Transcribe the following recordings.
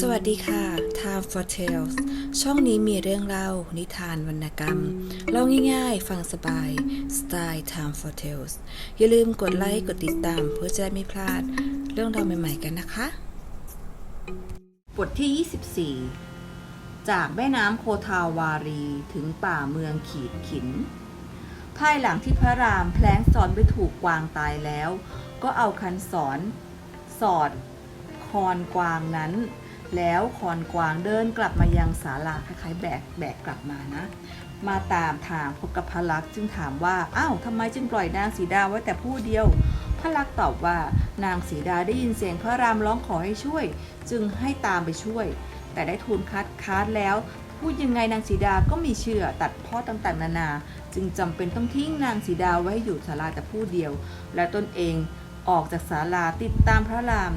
สวัสดีค่ะ Time for Tales ช่องนี้มีเรื่องเล่า นิทานวรรณกรรม เล่าง่ายๆ ฟังสบาย สไตล์ Time for Tales อย่าลืมกดไลค์ กดติดตาม เพื่อจะได้ไม่พลาด เรื่องราวใหม่ๆกันนะคะ บทที่ 24 จากแม่น้ำโคทาวารีถึงป่าเมืองขีดขิน ภายหลังที่พระรามแพลงสอนไปถูกกวางตายแล้ว ก็เอาคันสอน สอดคอนกวางนั้น แล้วคอนกวางเดินกลับมายังศาลาคล้ายๆแบกแบกกลับมานะ มาตามทางพบกับพระลักษ์จึงถามว่าอ้าวทำไมจึงปล่อยนางสีดาไว้แต่ผู้เดียวพระลักษ์ตอบว่านางสีดาได้ยินเสียงพระรามร้องขอให้ช่วย จึงให้ตามไปช่วย แต่ได้ทูลคัดค้านแล้ว พูดยังไงนางสีดาก็มีเชื่อตัดพ่อต่างๆ นานา จึงจำเป็นต้องทิ้งนางสีดาไว้ให้อยู่ศาลาแต่ผู้เดียว และตนเองออกจากศาลาติดตามพระราม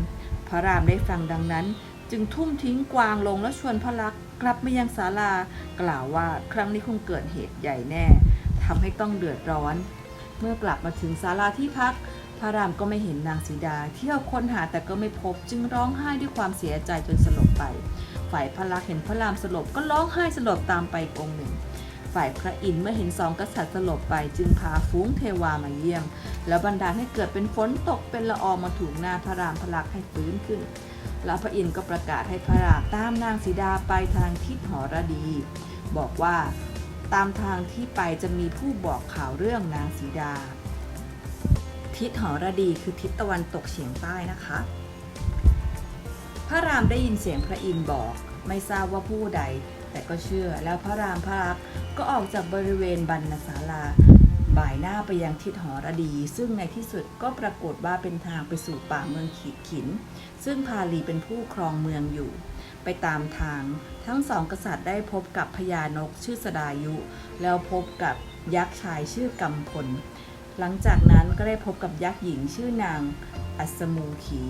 พระรามได้ฟังดังนั้น จึงทุ่มทิ้งกวางลงและชวนพระลักษมณ์กลับมายังศาลากล่าวว่าครั้งนี้คงเกิดเหตุใหญ่แน่ทำให้ต้องเดือดร้อน เมื่อกลับมาถึงศาลาที่พัก พระรามก็ไม่เห็นนางสีดา เที่ยวค้นหาแต่ก็ไม่พบ จึงร้องไห้ด้วยความเสียใจจนสลบไป ฝ่ายพระลักษมณ์เห็นพระรามสลบก็ร้องไห้สลบตามไปอีกองค์หนึ่ง ฝ่ายพระอินทร์เมื่อเห็นสองกษัตริย์สลบไปจึงพาฟุ้งเทวามาเยี่ยม แล้วบันดาลให้เกิดเป็นฝนตกเป็นละอองมาถูกหน้าพระรามพระลักษมณ์ให้ฟื้นขึ้น แล้วพระอินทร์ก็ประกาศให้พระรามตามนางสีดาไปทางทิศหอรดี บอกว่าตามทางที่ไปจะมีผู้บอกข่าวเรื่องนางสีดา ทิศหอรดีคือทิศตะวันตกเฉียงใต้นะคะ พระรามได้ยินเสียงพระอินทร์บอก ไม่ทราบว่าผู้ใด แต่ก็เชื่อแล้วพระรามพระลักษมณ์ก็ออกจากบริเวณบรรณศาลา บ่ายหน้าไปยังทิศหอรดี ซึ่งในที่สุดก็ปรากฏว่าเป็นทางไปสู่ป่าเมืองขีดขิน ซึ่งพาลีเป็นผู้ครองเมืองอยู่ ไปตามทางทั้งสองกษัตริย์ได้พบกับพญานกชื่อสดายุ แล้วพบกับยักษ์ชายชื่อกำพล หลังจากนั้นก็ได้พบกับยักษ์หญิงชื่อนางอัสมูขี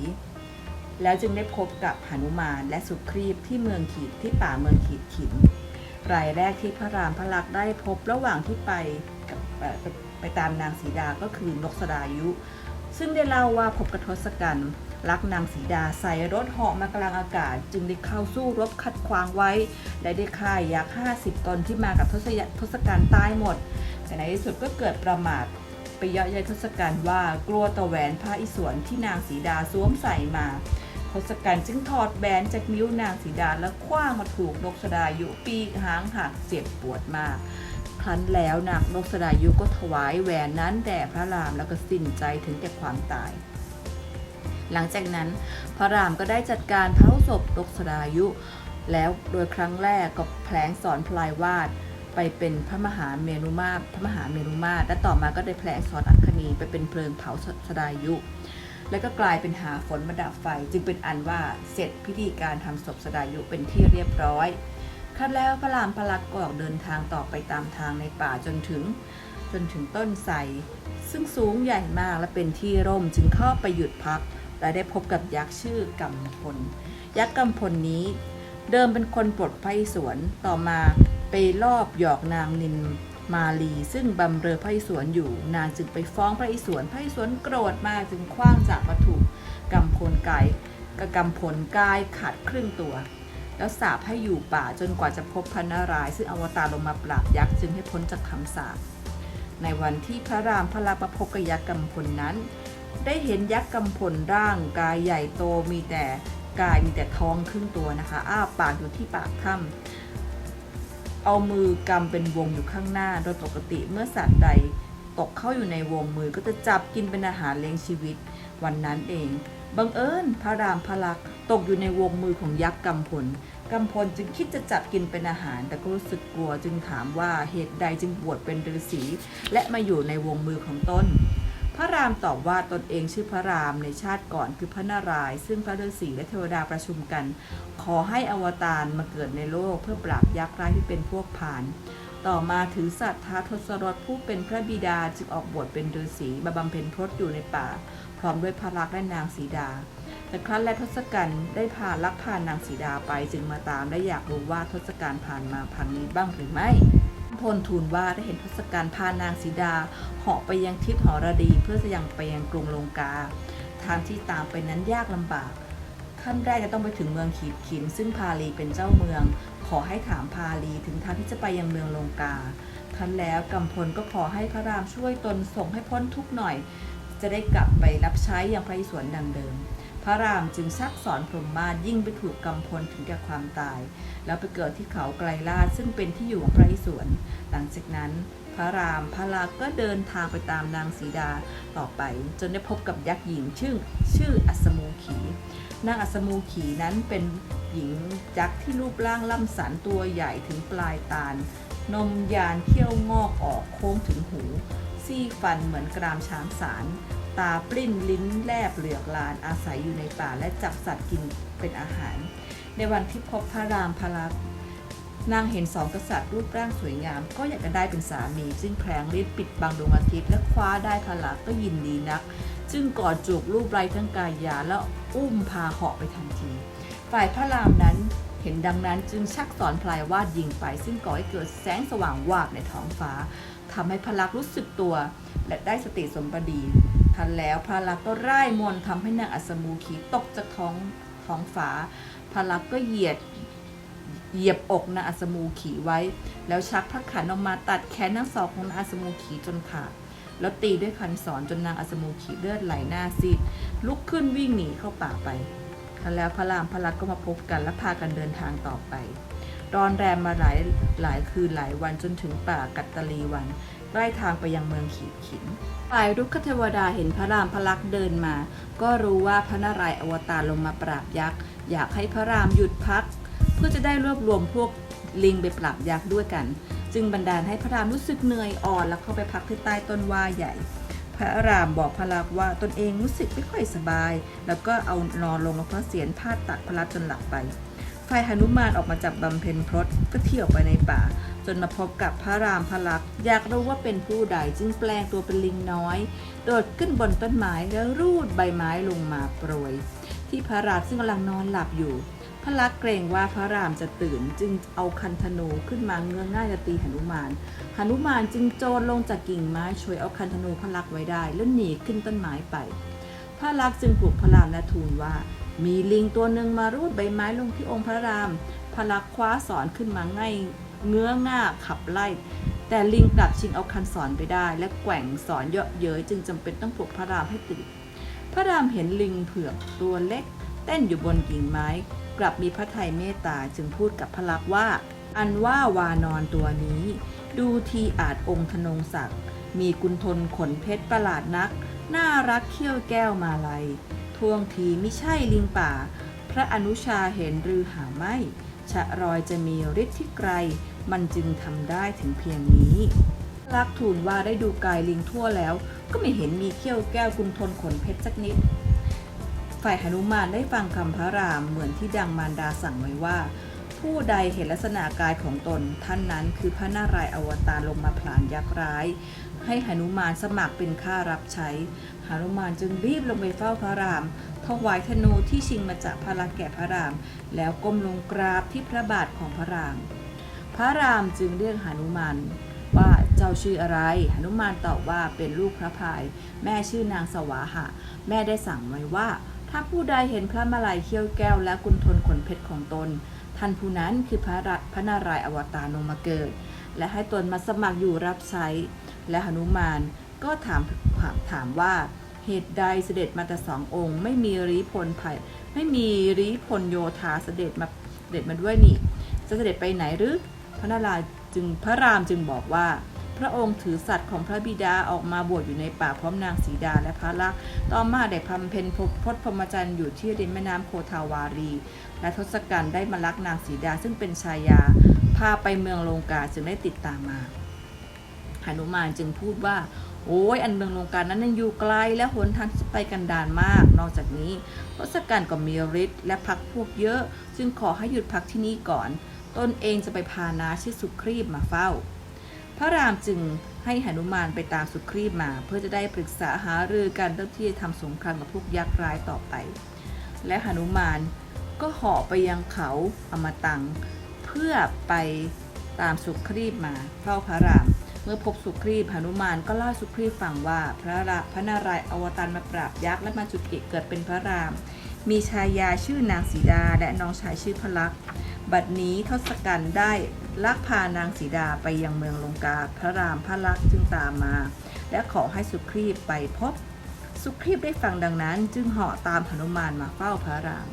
แล้วจึงได้พบกับหนุมานและสุครีบที่เมืองขีดที่ป่าเมืองขีดขิน รายแรกที่พระรามพระลักษมณ์ได้พบระหว่างที่ไปกับไปไปตามนางสีดาก็คือนกสดายุ ซึ่งได้เล่าว่าพบกับทศกัณฐ์รักนางสีดาใส่รถเหาะมากลางอากาศ จึงได้เข้าสู้รบขัดขวางไว้ และได้ฆ่ายักษ์50 ตนที่มากับทศยทศกัณฐ์ตายหมด แต่ในที่สุดก็เกิดประมาทไปเยาะเย้ยทศกัณฐ์ว่ากลัวตะแหวนผ้าอิศวรที่นางสีดาสวมใส่มา ทศกัณฐ์จึงถอดแหวนจากนิ้วนางสีดาแล้วคว้างมาถูกนกสดายุปีกหางหักเจ็บปวดมาก ครั้นแล้วนางนกสดายุก็ถวายแหวนนั้นแด่พระรามแล้วก็สิ้นใจถึงแก่ความตาย หลังจากนั้นพระรามก็ได้จัดการเผาศพนกสดายุ แล้วโดยครั้งแรกก็แผลงสอนพลายวาดไปเป็นพระมหาเมรุมาตรพระมหาเมรุมาตรและต่อมาก็ได้แผลงสอนอัคคณีไปเป็นเพลิงเผาสดายุ แล้วก็กลายเป็นหาฝนมาดับไฟ จึงเป็นอันว่าเสร็จพิธีการทำศพสดายุเป็นที่เรียบร้อยครั้นแล้วพระรามพะลักก็ออกเดินทางต่อไปตามทางในป่าจนถึง จนถึงต้นไทรซึ่งสูงใหญ่มากและเป็นที่ร่มจึงเข้าไปหยุดพัก และได้พบกับยักษ์ชื่อกำพล ยักษ์กำพลนี้ เดิมเป็นคนปลดไพศวรต่อมาไปลอบหยอกนางนิน มาลีซึ่งบำเรอพระอิศวรอยู่ นางจึงไปฟ้องพระอิศวรพระอิศวรโกรธมากจึงคว้างจากวัตถุกำพลกายกกำพลกายขาดครึ่งตัว แล้วสาปให้อยู่ป่าจนกว่าจะพบพระนารายณ์ซึ่งอวตารลงมาปราบยักษ์จึงให้พ้นจากคำสาปในวันที่พระรามพระลาประพบกับยักษ์กำพลนั้น ได้เห็นยักษ์กำพลร่างกายใหญ่โตมีแต่กายมีแต่ท้องครึ่งตัวนะคะ อ้าปากอยู่ที่ปากถ้ำ เอามือกำเป็นวงอยู่ข้างหน้า โดยปกติเมื่อสัตว์ใดตกเข้าอยู่ในวงมือก็จะจับกินเป็นอาหารเลี้ยงชีวิต วันนั้นเอง บังเอิญพระรามพระลักษมณ์ตกอยู่ในวงมือของยักษ์กำพลกำพลจึงคิดจะจับกินเป็นอาหาร แต่ก็รู้สึกกลัวจึงถามว่าเหตุใดจึงบวชเป็นฤาษีและมาอยู่ในวงมือของตน พระรามตอบว่าตนเองชื่อพระรามในชาติก่อนคือพระนารายณ์ซึ่งพระฤาษีและเทวดาประชุมกัน ขอให้อวตารมาเกิดในโลกเพื่อปราบยักษ์ร้ายที่เป็นพวกผาน ต่อมาถือสัตว์ท้าทศรถผู้เป็นพระบิดาจึงออกบวชเป็นฤาษีมาบำเพ็ญพรตอยู่ในป่า พร้อมด้วยพระลักษณ์และนางสีดา แต่ครั้นและทศกัณฐ์ได้พาลักพานางสีดาไปจึงมาตามและอยากรู้ว่าทศกัณฐ์ผ่านมาพังนี้บ้างหรือไม่พลทูลว่าได้เห็นทศกัณฐ์พานางสีดาเหาะไปยังทิศหอรดีเพื่อจะยังไปยังกรุงลงกา ทางที่ตามไปนั้นยากลำบาก ขั้นแรกจะต้องไปถึงเมืองขีดขิน ซึ่งพาลีเป็นเจ้าเมือง ขอให้ถามพาลีถึงทางที่จะไปยังเมืองลงกาครั้นแล้วกำพลก็ขอให้พระรามช่วยตนส่งให้พ้นทุกหน่อย จะได้กลับไปรับใช้อย่างพระอิศวรดังเดิม พระรามจึงชักสอนพรหมมาศยิ่งไปถูกกำพลถึงแก่ความตาย แล้วไปเกิดที่เขาไกลลาดซึ่งเป็นที่อยู่ของพระอิศวรหลังจากนั้นพระรามพระลาก็เดินทางไปตามนางสีดาต่อไป จนได้พบกับยักษ์หญิงชื่อชื่ออัศมูขี นางอัศมูขีนั้นเป็นหญิงยักษ์ที่รูปร่างล่ำสันตัวใหญ่ถึงปลายตาล นมยานเขี้ยวงอกออกโค้งถึงหู ซี่ฟันเหมือนกรามช้างสาร ตาปลิ้นลิ้นแลบเหลือกลานอาศัยอยู่ในป่าและจับสัตว์กินเป็นอาหาร ในวันที่พบพระรามพระลักษนางเห็นสองกษัตริย์รูปร่างสวยงาม ก็อยากจะได้เป็นสามีจึงแผลงฤทธิ์ปิดบังดวงอาทิตย์และคว้าได้พระลักษก็ยินดีนัก จึงกอดจูบรูปไร้ทั้งกายยาแล้วอุ้มพาเหาะไปทันที ฝ่ายพระรามนั้นเห็นดังนั้นจึงชักสอนพลายวาดยิงไป ซึ่งก่อให้เกิดแสงสว่างวาบในท้องฟ้าทำให้พระลักษ์รู้สึกตัว และได้สติสมบดี ทันแล้ว พระลักษมณ์ก็ร่ายมนต์ทำให้นางอัศมูขีตกจากท้องท้องฟ้าพระลักษมณ์ก็เหยียดเหยียบอกนางอัศมูขีไว้ แล้วชักพระขันออกมาตัดแขนทั้งสองของนางอัศมูขีจนขาดแล้วตีด้วยคันศรจนนางอัศมูขีเลือดไหลหน้าซีดลุกขึ้นวิ่งหนีเข้าป่าไปทันแล้วพระรามพระลักษมณ์ก็มาพบกันและพากันเดินทางต่อไปรอนแรมมาหลายหลายคืนหลายวันจนถึงป่ากัตตลีวัน ใกล้ทางไปยังเมืองขีดขินฝ่ายรุกขเทวดาเห็นพระรามพระลักษ์เดินมา ก็รู้ว่าพระนารายณ์อวตารลงมาปราบยักษ์ อยากให้พระรามหยุดพัก เพื่อจะได้รวบรวมพวกลิงไปปราบยักษ์ด้วยกัน จึงบันดาลให้พระรามรู้สึกเหนื่อยอ่อนแล้วเข้าไปพักที่ใต้ต้นว่าใหญ่ พระรามบอกพระลักษ์ว่าตนเองรู้สึกไม่ค่อยสบาย แล้วก็เอานอนลงกับพระเศียรพาดตักพระลักษ์จนหลับไปฝ่ายหนุมานออกมาจากบำเพ็ญพรตก็เที่ยวไปในป่า จนมาพบกับพระรามพระลักษ์อยากรู้ว่าเป็นผู้ใดจึงแปลงตัวเป็นลิงน้อย โดดขึ้นบนต้นไม้แล้วรูดใบไม้ลงมาโปรย ที่พระรามซึ่งกำลังนอนหลับอยู่ พระลักษ์เกรงว่าพระรามจะตื่นจึงเอาคันธนูขึ้นมาเงื้อง่ายจะตีหนุมานหนุมานจึงโจรลงจากกิ่งไม้ช่วยเอาคันธนูพระลักษ์ไว้ได้แล้วหนีขึ้นต้นไม้ไป พระลักษ์จึงปลุกพระรามและทูลว่ามีลิงตัวหนึ่งมารูดใบไม้ลงที่องค์พระรามพระลักษ์คว้าสอนขึ้นมาง่าย เงื้อง่าขับไล่ แต่ลิงกลับชิงเอาคันสอนไปได้ และแกว่งสอนเยาะเย้ยจึงจำเป็นต้องปลุกพระรามให้ตื่น พระรามเห็นลิงเผือกตัวเล็ก เต้นอยู่บนกิ่งไม้ กลับมีพระไทยเมตตาจึงพูดกับพระลักษณ์ว่า อันว่าวานอนตัวนี้ ดูทีอาจองค์ธนงศักดิ์มีกุณทนขนเพชรประหลาดนัก น่ารักเขี้ยวแก้วมาลัยทวงทีไม่ใช่ลิงป่า พระอนุชาเห็นหรือหาไม่ ชะรอยจะมีฤทธิ์ที่ไกล มันจึงทำได้ถึงเพียงนี้ลักทูลว่าได้ดูกายลิงทั่วแล้ว ก็ไม่เห็นมีเขี้ยวแก้วกุณทนขนเพชรสักนิด ฝ่ายหนุมานได้ฟังคำพระรามเหมือนที่ดังมารดาสั่งไว้ว่า ผู้ใดเห็นลักษณะกายของตน ท่านนั้นคือพระนารายณ์อวตารลงมาผลาญยักษ์ร้าย ให้หนุมานสมัครเป็นข้ารับใช้หนุมานจึงรีบลงไปเฝ้าพระรามถวายธนูที่ชิงมาจากพระลักษมณ์แก่พระราม แล้วก้มลงกราบที่พระบาทของพระราม พระรามจึงเรียกหนุมานว่าเจ้าชื่ออะไรหนุมานตอบว่าเป็นลูกพระพาย แม่ชื่อนางสวาหะ แม่ได้สั่งไว้ว่า ถ้าผู้ใดเห็นพระมาลัยเขี้ยวแก้วและกุณฑลขนเพชรของตน ท่านผู้นั้นคือพระรัตพระนารายอวตารลงมาเกิด และให้ตนมาสมัครอยู่รับใช้ และหนุมานก็ถามถามถามว่าเหตุใดเสด็จมาแต่สององค์ ไม่มีรีพลภัยไม่มีรีพลโยธาเสด็จมาเสด็จมาด้วยนี่จะเสด็จไปไหนหรือ พระนารายณ์จึงพระรามจึงบอกว่า พระองค์ถือสัตว์ของพระบิดาออกมาบวชอยู่ในป่าพร้อมนางสีดาและพระลักษมณ์ต่อมาได้พำเพ็ญพพจน์พรหมจรรย์อยู่ที่ริมแม่น้ำโคทาวารี และทศกัณฐ์ได้มาลักนางสีดาซึ่งเป็นชายา พาไปเมืองลงกาจึงได้ติดตามมาหนุมานจึงพูดว่าโอ้ยอันเมืองลงกานั้นยังอยู่ไกลและหนทางที่ไปกันดานมาก นอกจากนี้ทศกัณฐ์ก็มีฤทธิ์และพักพวกเยอะ จึงขอให้หยุดพักที่นี่ก่อน ตนเองจะไปพานาชื่อสุครีบมาเฝ้า พระรามจึงให้หนุมานไปตามสุครีบมา เพื่อจะได้ปรึกษาหารือกันเรื่องที่จะทำสงครามกับพวกยักษ์ร้ายต่อไป และหนุมานก็เหาะไปยังเขาอมตัง เพื่อไปตามสุครีบมาเฝ้าพระราม เมื่อพบสุครีบหนุมานก็เล่าสุครีบฟังว่าพระราพระนารายณ์อวตารมาปราบยักษ์และมาจุดเกิดเป็นพระราม มีชายาชื่อนางสีดาและน้องชายชื่อพระลักษณ์ บัดนี้ทศกัณฐ์ได้ลักพานางสีดาไปยังเมืองลงกาพระรามพระลักษ์จึงตามมา และขอให้สุครีพไปพบ สุครีพได้ฟังดังนั้นจึงเหาะตามหนุมานมาเฝ้าพระราม